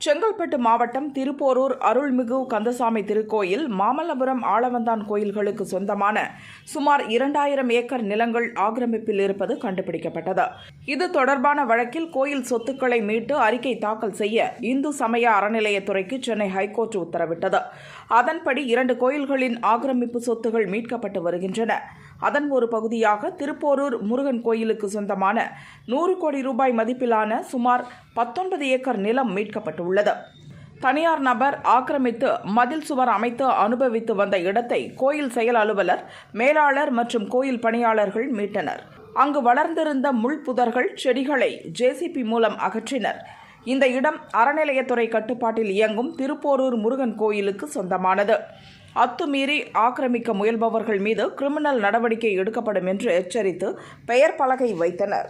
Chengalpattu மாவட்டம் திருப்போரூர் அருள்மிகு கந்தசாமி திருக்கோயில் மாமல்லபுரம் ஆளவந்தான் கோயில்களுக்கு சொந்தமான சுமார் இரண்டாயிரம் ஏக்கர் நிலங்கள் ஆக்கிரமிப்பில் இருப்பது கண்டுபிடிக்கப்பட்டது. இது தொடர்பான வழக்கில் கோயில் சொத்துக்களை மீட்டு அறிக்கை தாக்கல் செய்ய இந்து சமய அறநிலையத்துறைக்கு சென்னை ஹைகோர்ட் உத்தரவிட்டது. அதன்படி இரண்டு கோயில்களின் ஆக்கிரமிப்பு சொத்துகள் மீட்கப்பட்டு வருகின்றன. அதன் ஒரு பகுதியாக திருப்போரூர் முருகன் கோயிலுக்கு சொந்தமான நூறு கோடி ரூபாய் மதிப்பிலான சுமார் பத்தொன்பது ஏக்கர் நிலம் மீட்கப்பட்டுள்ளது. தனியார் நபர் ஆக்கிரமித்து மதில் சுவர் அமைத்து அனுபவித்து வந்த இடத்தை கோயில் செயல் அலுவலர் மேலாளர் மற்றும் கோயில் பணியாளர்கள் மீட்டனர். அங்கு வளர்ந்திருந்த முள் புதர்கள் செடிகளை ஜேசிபி மூலம் அகற்றினர். இந்த இடம் அறநிலையத்துறை கட்டுப்பாட்டில் இயங்கும் திருப்போரூர் முருகன் கோயிலுக்கு சொந்தமானது. அத்துமீறி ஆக்கிரமிக்க முயல்பவர்கள் மீது கிரிமினல் நடவடிக்கை எடுக்கப்படும் என்று எச்சரித்து பெயர் பலகை வைத்தனர்.